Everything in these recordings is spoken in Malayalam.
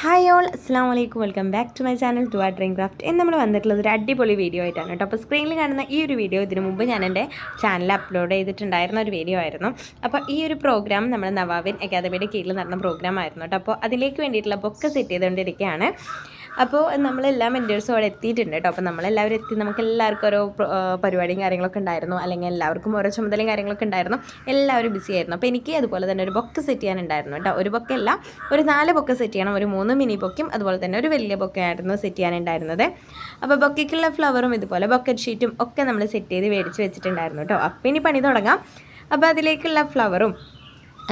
ഹായ് ഓൾ അസ്സാം വലൈക്കും welcome back to my channel to ആ ഡ്രീം ക്രാഫ്റ്റ് എന്ന് നമ്മൾ വന്നിട്ടുള്ളത് ഒരു അടിപൊളി വീഡിയോ ആയിട്ടാണ് കേട്ടോ. അപ്പോൾ സ്ക്രീനിൽ കാണുന്ന ഈ ഒരു വീഡിയോ ഇതിനു മുമ്പ് ഞാൻ എന്റെ ചാനലിൽ അപ്ലോഡ് ചെയ്തിട്ടുണ്ടായിരുന്ന ഒരു വീഡിയോ ആയിരുന്നു. അപ്പോൾ ഈ ഒരു പ്രോഗ്രാം നമ്മൾ നവാബിൻ അക്കാദമിയുടെ കീഴിൽ നടന്ന പ്രോഗ്രാം ആയിരുന്നു കേട്ടോ. അപ്പോൾ അതിലേക്ക് വേണ്ടിയിട്ടുള്ള ബൊക്കെ സെറ്റ് ചെയ്തുകൊണ്ടിരിക്കുകയാണ്. അപ്പോൾ നമ്മളെല്ലാം മെന്റേഴ്സും അവിടെ എത്തിയിട്ടുണ്ട് കേട്ടോ അപ്പോൾ നമ്മളെല്ലാവരും എത്തി. നമുക്ക് എല്ലാവർക്കും ഓരോ പ്ര- പരിപാടിയും കാര്യങ്ങളൊക്കെ ഉണ്ടായിരുന്നു. അല്ലെങ്കിൽ എല്ലാവർക്കും ഓരോ ചുമതലയും കാര്യങ്ങളൊക്കെ ഉണ്ടായിരുന്നു. എല്ലാവരും ബിസി ആയിരുന്നു. അപ്പോൾ എനിക്ക് അതുപോലെ തന്നെ ഒരു ബൊക്ക് സെറ്റ് ചെയ്യാനുണ്ടായിരുന്നു കേട്ടോ ഒരു ബൊക്കല്ല ഒരു നാല് ബൊക്കെ സെറ്റ് ചെയ്യണം. ഒരു മൂന്ന് മിനി ബൊക്കും അതുപോലെ തന്നെ ഒരു വലിയ ബൊക്കെ ആയിരുന്നു സെറ്റ് ചെയ്യാനുണ്ടായിരുന്നത് അപ്പോൾ ബൊക്കയ്ക്കുള്ള ഫ്ലവറും ഇതുപോലെ ബൊക്കറ്റ് ഷീറ്റും ഒക്കെ നമ്മൾ സെറ്റ് ചെയ്ത് മേടിച്ച് വെച്ചിട്ടുണ്ടായിരുന്നു കേട്ടോ അപ്പോൾ ഇനി പണി തുടങ്ങാം. അപ്പോൾ അതിലേക്കുള്ള ഫ്ലവറും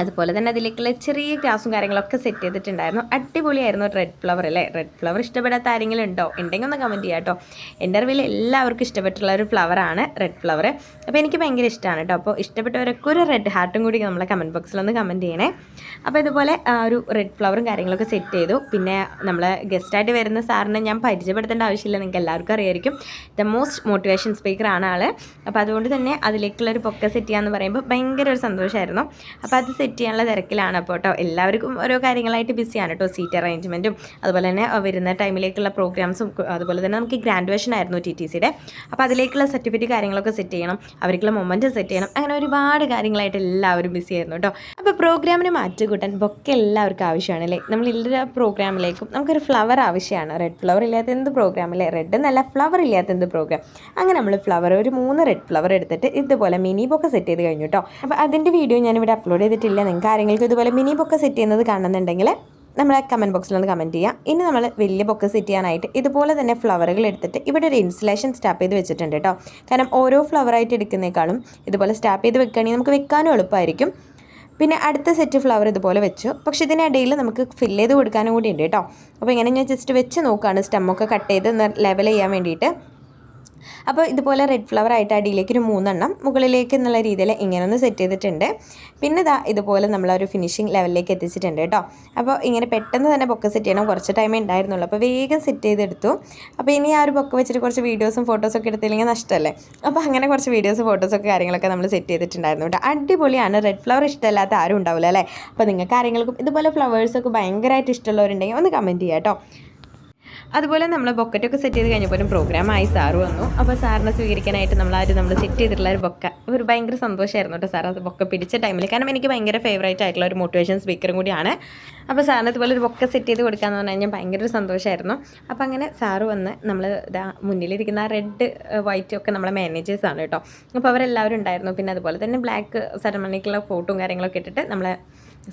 അതുപോലെ തന്നെ അതിലേക്കുള്ള ചെറിയ ഗ്ലാസും കാര്യങ്ങളൊക്കെ സെറ്റ് ചെയ്തിട്ടുണ്ടായിരുന്നു. അടിപൊളിയായിരുന്നു റെഡ് ഫ്ലവർ അല്ലേ? റെഡ് ഫ്ലവർ ഇഷ്ടപ്പെടാത്ത ആരെങ്കിലും ഉണ്ടോ ഉണ്ടെങ്കിൽ ഒന്ന് കമന്റ് ചെയ്യാം കേട്ടോ. എന്റെ അറിവിൽ എല്ലാവർക്കും ഇഷ്ടപ്പെട്ടുള്ള ഒരു ഫ്ലവറാണ് റെഡ് ഫ്ലവർ അപ്പോൾ എനിക്ക് ഭയങ്കര ഇഷ്ടമാണ് കേട്ടോ. അപ്പോൾ ഇഷ്ടപ്പെട്ടവരൊക്കെ ഒരു റെഡ് ഹാർട്ടും കൂടി നമ്മളെ കമന്റ് ബോക്സിലൊന്ന് കമന്റ് ചെയ്യണേ. അപ്പോൾ ഇതുപോലെ ഒരു റെഡ് ഫ്ലവറും കാര്യങ്ങളൊക്കെ സെറ്റ് ചെയ്തു. പിന്നെ നമ്മളെ ഗസ്റ്റായിട്ട് വരുന്ന സാറിനെ ഞാൻ പരിചയപ്പെടുത്തേണ്ട ആവശ്യമില്ല. നിങ്ങൾക്ക് എല്ലാവർക്കും അറിയായിരിക്കും. ദ മോസ്റ്റ് മോട്ടിവേഷൻ സ്പീക്കർ ആണ് ആൾ അപ്പോൾ അതുകൊണ്ട് തന്നെ അതിലേക്കുള്ള ഒരു പൊക്ക സെറ്റ് ചെയ്യാന്ന് പറയുമ്പോൾ ഭയങ്കര ഒരു സന്തോഷമായിരുന്നു. അപ്പോൾ അത് സെറ്റ് ചെയ്യാനുള്ള തിരക്കിലാണ് അപ്പോൾ കേട്ടോ. എല്ലാവർക്കും ഓരോ കാര്യങ്ങളായിട്ട് ബിസിയാണ് കേട്ടോ സീറ്റ് അറേഞ്ച്മെന്റും അതുപോലെ തന്നെ വരുന്ന ടൈമിലേക്കുള്ള പ്രോഗ്രാംസും അതുപോലെ തന്നെ നമുക്ക് ഗ്രാൻഡുവേഷൻ ആയിരുന്നു ടി ടി സിയുടെ അപ്പോൾ അതിലേക്കുള്ള സർട്ടിഫിക്കറ്റ് കാര്യങ്ങളൊക്കെ സെറ്റ് ചെയ്യണം അവർക്കുള്ള മൊമെന്റ് സെറ്റ് ചെയ്യണം അങ്ങനെ ഒരുപാട് കാര്യങ്ങളായിട്ട് എല്ലാവരും ബിസി ആയിരുന്നു കേട്ടോ. അപ്പോൾ പ്രോഗ്രാമിന് മാറ്റി കൂട്ടാൻ ബൊക്കെ എല്ലാവർക്കും ആവശ്യമാണ് അല്ലേ? നമ്മൾ എല്ലാ പ്രോഗ്രാമിലേക്കും നമുക്കൊരു ഫ്ലവർ ആവശ്യമാണ്. റെഡ് ഫ്ലവർ ഇല്ലാത്ത എന്ത് പ്രോഗ്രാം അല്ലേ? റെഡ് എന്നല്ല ഫ്ലവർ ഇല്ലാത്ത എന്ത് പ്രോഗ്രാം അങ്ങനെ നമ്മൾ ഫ്ലവർ ഒരു മൂന്ന് റെഡ് ഫ്ലവർ എടുത്തിട്ട് ഇതുപോലെ മിനി ബൊക്കെ സെറ്റ് ചെയ്ത് കഴിഞ്ഞു കേട്ടോ. അപ്പോൾ അതിന്റെ വീഡിയോ ഞാനിവിടെ അപ്ലോഡ് ചെയ്തിട്ടില്ല. നിങ്ങൾക്ക് ആരെങ്കിലും ഇതുപോലെ മിനി ബൊക്കെ സെറ്റ് ചെയ്യുന്നത് കാണുന്നുണ്ടെങ്കിൽ നമ്മളെ കമന്റ് ബോക്സിൽ ഒന്ന് കമന്റ് ചെയ്യാം. ഇനി നമ്മൾ വലിയ ബൊക്കെ സെറ്റ് ചെയ്യാനായിട്ട് ഇതുപോലെ തന്നെ ഫ്ലവറുകൾ എടുത്തിട്ട് ഇവിടെ ഒരു ഇൻസുലേഷൻ സ്റ്റാപ്പ് ചെയ്ത് വെച്ചിട്ടുണ്ട് കേട്ടോ. കാരണം ഓരോ ഫ്ലവറായിട്ട് എടുക്കുന്നേക്കാളും ഇതുപോലെ സ്റ്റാപ്പ് ചെയ്ത് വെക്കുകയാണെങ്കിൽ നമുക്ക് വെക്കാനും എളുപ്പമായിരിക്കും. പിന്നെ അടുത്ത സെറ്റ് ഫ്ലവർ ഇതുപോലെ വെച്ചു. പക്ഷെ ഇതിനിടയിൽ നമുക്ക് ഫില്ല് ചെയ്ത് കൊടുക്കാനും കൂടി ഉണ്ട് കേട്ടോ. അപ്പോൾ ഇങ്ങനെ ഞാൻ ജസ്റ്റ് വെച്ച് നോക്കുകയാണ്. സ്റ്റെമ്മൊക്കെ കട്ട് ചെയ്ത് ലെവൽ ചെയ്യാൻ വേണ്ടിയിട്ട്. അപ്പോൾ ഇതുപോലെ റെഡ് ഫ്ലവർ ആയിട്ട് അടിയിലേക്ക് ഒരു മൂന്നെണ്ണം മുകളിലേക്ക് എന്നുള്ള രീതിയിൽ ഇങ്ങനെ ഒന്ന് സെറ്റ് ചെയ്തിട്ടുണ്ട്. പിന്നെ ഇതാ ഇതുപോലെ നമ്മൾ ഒരു ഫിനിഷിംഗ് ലെവലിലേക്ക് എത്തിച്ചിട്ടുണ്ട് കേട്ടോ. അപ്പോൾ ഇങ്ങനെ പെട്ടെന്ന് തന്നെ ബൊക്കെ സെറ്റ് ചെയ്യണം. കുറച്ച് ടൈമേ ഉണ്ടായിരുന്നുള്ളൂ. അപ്പോൾ വേഗം സെറ്റ് ചെയ്തെടുത്തു. അപ്പോൾ ഇനി ആ ഒരു ബൊക്കെ വെച്ചിട്ട് കുറച്ച് വീഡിയോസും ഫോട്ടോസൊക്കെ എടുത്തില്ലെങ്കിൽ നഷ്ടമല്ലേ അപ്പോൾ അങ്ങനെ കുറച്ച് വീഡിയോസ് ഫോട്ടോസൊക്കെ കാര്യങ്ങളൊക്കെ നമ്മൾ സെറ്റ് ചെയ്തിട്ടുണ്ടായിരുന്നു കേട്ടോ. അടിപൊളിയാണ്. റെഡ് ഫ്ലവർ ഇഷ്ടമല്ലാത്ത ആരും ഉണ്ടാവില്ല അല്ലേ? അപ്പോൾ നിങ്ങൾക്ക് ആരെങ്കിലും ഇതുപോലെ ഫ്ലവേഴ്സൊക്കെ ഭയങ്കരമായിട്ട് ഇഷ്ടമുള്ളവരുണ്ടെങ്കിൽ ഒന്ന് കമന്റ് ചെയ്യാം കേട്ടോ. അതുപോലെ നമ്മൾ ബൊക്കറ്റൊക്കെ സെറ്റ് ചെയ്ത് കഴിഞ്ഞപ്പോഴും പ്രോഗ്രാമായി സാറ് വന്നു. അപ്പോൾ സാറിനെ സ്വീകരിക്കാനായിട്ട് നമ്മൾ ആ ഒരു നമ്മൾ സെറ്റ് ചെയ്തിട്ടുള്ള ഒരു ബൊക്ക. ഒരു ഭയങ്കര സന്തോഷമായിരുന്നു കേട്ടോ സാർ അത് ബൊക്ക പിടിച്ച ടൈമിൽ കാരണം എനിക്ക് ഭയങ്കര ഫേവറേറ്റ് ആയിട്ടുള്ള ഒരു മോട്ടിവേഷൻ സ്പീക്കറും കൂടിയാണ്. അപ്പോൾ സാറിന് ഇതുപോലെ ഒരു ബൊക്ക സെറ്റ് ചെയ്ത് കൊടുക്കാന്ന് പറഞ്ഞു കഴിഞ്ഞാൽ ഭയങ്കര ഒരു സന്തോഷമായിരുന്നു അപ്പോൾ അങ്ങനെ സാറ് വന്ന് നമ്മൾ ഇതാ മുന്നിലിരിക്കുന്ന ആ റെഡ് വൈറ്റ് ഒക്കെ നമ്മളെ മാനേജേഴ്സാണ് കേട്ടോ അപ്പോൾ അവരെല്ലാവരും ഉണ്ടായിരുന്നു. പിന്നെ അതുപോലെ തന്നെ ബ്ലാക്ക് സെറമണിക്കുള്ള ഫോട്ടോയും കാര്യങ്ങളൊക്കെ ഇട്ടിട്ട് നമ്മളെ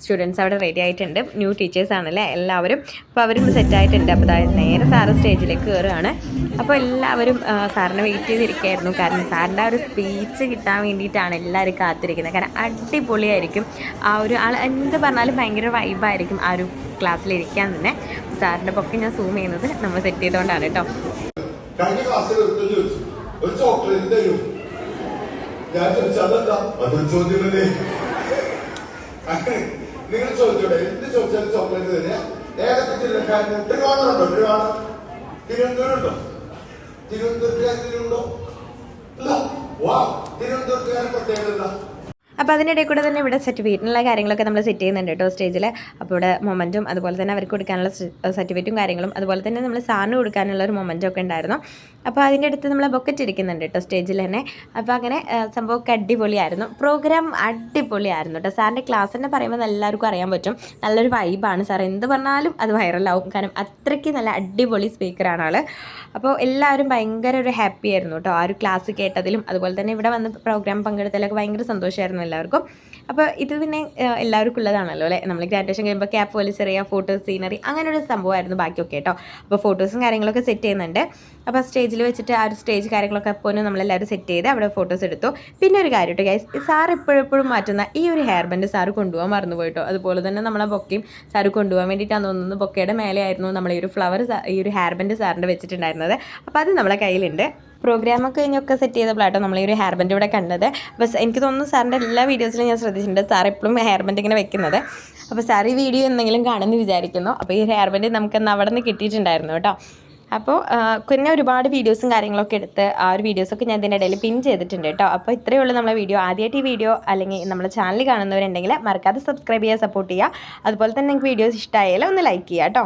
സ്റ്റുഡൻസ് അവിടെ റെഡി ആയിട്ടുണ്ട്. ന്യൂ ടീച്ചേഴ്സ് ആണല്ലേ എല്ലാവരും. അപ്പോൾ അവരും സെറ്റ് ആയിട്ടുണ്ട്. അപ്പോൾ അതായത് നേരെ സാറ് സ്റ്റേജിലേക്ക് കയറുകയാണ് അപ്പോൾ എല്ലാവരും സാറിനെ വെയിറ്റ് ചെയ്തിരിക്കുകയായിരുന്നു. കാരണം സാറിന്റെ ആ ഒരു സ്പീച്ച് കിട്ടാൻ വേണ്ടിയിട്ടാണ് എല്ലാവരും കാത്തിരിക്കുന്നത്. കാരണം അടിപൊളിയായിരിക്കും. ആ ഒരു ആൾ എന്ത് പറഞ്ഞാലും ഭയങ്കര വൈബായിരിക്കും ആ ഒരു ക്ലാസ്സിലിരിക്കാൻ തന്നെ. സാറിന്റെ പൊക്കെ ഞാൻ സൂം ചെയ്യുന്നത് നമ്മൾ സെറ്റ് ചെയ്തുകൊണ്ടാണ് കേട്ടോ ക്ലാസ്സിൽ ഒരു ചോക്ലേറ്റ് തരും? ഞാൻ നിങ്ങൾ ചോദിച്ചോടെ എന്ത് ചോദിച്ചാലും ചോക്ലേറ്റ് തരിക ഏതൊക്കെ ജില്ലക്കാരന് തിരുവോണമുണ്ടോ തിരുവോണം തിരുവനന്തപുരം ഉണ്ടോ? തിരുവനന്തപുരത്തുകാരനുണ്ടോ ഇല്ല. വാ തിരുവനന്തപുരത്തുകാരൻ അതിനിടയിൽ കൂടെ തന്നെ ഇവിടെ സർട്ടിഫിക്കറ്റിനുള്ള കാര്യങ്ങളൊക്കെ നമ്മൾ സെറ്റ് ചെയ്യുന്നുണ്ട് കേട്ടോ സ്റ്റേജിൽ അപ്പോൾ ഇവിടെ മൊമെന്റും അതുപോലെ തന്നെ അവർക്ക് കൊടുക്കാനുള്ള സർട്ടിഫിക്കറ്റും കാര്യങ്ങളും അതുപോലെ തന്നെ നമ്മൾ സാറിന് കൊടുക്കാനുള്ള ഒരു മൊമെന്റും ഒക്കെ ഉണ്ടായിരുന്നു. അപ്പോൾ അതിന്റെ അടുത്ത് നമ്മൾ ബൊക്കറ്റ് ഇരിക്കുന്നുണ്ട് കേട്ടോ സ്റ്റേജിൽ തന്നെ. അപ്പോൾ അങ്ങനെ സംഭവം സംഭവമൊക്കെ അടിപൊളിയായിരുന്നു. പ്രോഗ്രാം അടിപൊളിയായിരുന്നു കേട്ടോ സാറിന്റെ ക്ലാസ് തന്നെ പറയുമ്പോൾ എല്ലാവർക്കും അറിയാൻ പറ്റും. നല്ലൊരു വൈബാണ് സാർ എന്ത് പറഞ്ഞാലും അത് വൈറലാവും കാരണം അത്രയ്ക്ക് നല്ല അടിപൊളി സ്പീക്കറാണ് ആൾ അപ്പോൾ എല്ലാവരും ഭയങ്കര ഒരു ഹാപ്പി ആയിരുന്നു കേട്ടോ ആ ഒരു ക്ലാസ് കേട്ടതിലും. അതുപോലെ തന്നെ ഇവിടെ വന്ന് പ്രോഗ്രാം പങ്കെടുത്തതിലൊക്കെ ഭയങ്കര സന്തോഷമായിരുന്നു എല്ലാവർക്കും. അപ്പോൾ ഇത് പിന്നെ എല്ലാവർക്കും ഉള്ളതാണല്ലോ അല്ലേ? നമ്മൾ ഗ്രാജുവേഷൻ കഴിയുമ്പോൾ ക്യാപ്പ് പോലെ ചെറിയ ഫോട്ടോസ് സീനറി അങ്ങനെ ഒരു സംഭവമായിരുന്നു ബാക്കിയൊക്കെ കേട്ടോ അപ്പോൾ ഫോട്ടോസും കാര്യങ്ങളൊക്കെ സെറ്റ് ചെയ്യുന്നുണ്ട്. അപ്പോൾ സ്റ്റേജിൽ വെച്ചിട്ട് ആ ഒരു സ്റ്റേജ് കാര്യങ്ങളൊക്കെ അപ്പോൾ നമ്മളെല്ലാവരും സെറ്റ് ചെയ്ത് അവിടെ ഫോട്ടോസ് എടുത്തു. പിന്നെ ഒരു കാര്യം കേട്ടോ ഗൈസ് സാർ എപ്പോഴെപ്പോഴും മാറ്റുന്ന ഈ ഒരു ഹെയർ ബാൻഡ് സാറ് കൊണ്ടുപോകാൻ മറന്നു പോയിട്ടോ അതുപോലെ തന്നെ നമ്മളെ ബൊക്കയും സാറ് കൊണ്ടുപോകാൻ വേണ്ടിയിട്ടാണ് തോന്നുന്നത്. ബൊക്കയുടെ മേലെയായിരുന്നു നമ്മൾ ഈ ഒരു ഫ്ലവർ ഈ ഒരു ഹെയർ ബാൻഡ് സാറിന്റെ വെച്ചിട്ടുണ്ടായിരുന്നത്. അപ്പോൾ അത് നമ്മളെ കയ്യിലുണ്ട്. പ്രോഗ്രാമൊക്കെ കഴിഞ്ഞൊക്കെ സെറ്റ് ചെയ്തപ്പോഴാട്ടോ നമ്മൾ ഈ ഒരു ഹെയർ ബാൻഡ് ഇവിടെ കണ്ടത്. അപ്പോൾ എനിക്ക് തോന്നുന്നു സാറിന്റെ എല്ലാ വീഡിയോസിലും ഞാൻ ശ്രദ്ധിച്ചിട്ടുണ്ട്. സാർ എപ്പോഴും ഹെയർ ബാൻഡ് ഇങ്ങനെ വെക്കുന്നത്. അപ്പോൾ സാർ ഈ വീഡിയോ എന്തെങ്കിലും കാണുമെന്ന് വിചാരിക്കുന്നു. അപ്പോൾ ഈ ഹെയർ ബാൻഡ് നമുക്ക് അവിടെ നിന്ന് കിട്ടിയിട്ടുണ്ടായിരുന്നു കേട്ടോ. അപ്പോൾ പിന്നെ ഒരുപാട് വീഡിയോസും കാര്യങ്ങളൊക്കെ എടുത്ത് ആ ഒരു വീഡിയോസൊക്കെ ഞാൻ ഇതിന്റെ ഇടയിൽ പിൻ ചെയ്തിട്ടുണ്ട് കേട്ടോ. അപ്പോൾ ഇത്രയേ ഉള്ളൂ നമ്മളെ വീഡിയോ. ആദ്യമായിട്ട് ഈ വീഡിയോ അല്ലെങ്കിൽ നമ്മളെ ചാനൽ കാണുന്നവരുണ്ടെങ്കിൽ മറക്കാതെ സബ്സ്ക്രൈബ് ചെയ്യുക സപ്പോർട്ട് ചെയ്യുക. അതുപോലെ തന്നെ നിങ്ങൾക്ക് വീഡിയോസ് ഇഷ്ടമായാലും ഒന്ന് ലൈക്ക് ചെയ്യുക കേട്ടോ.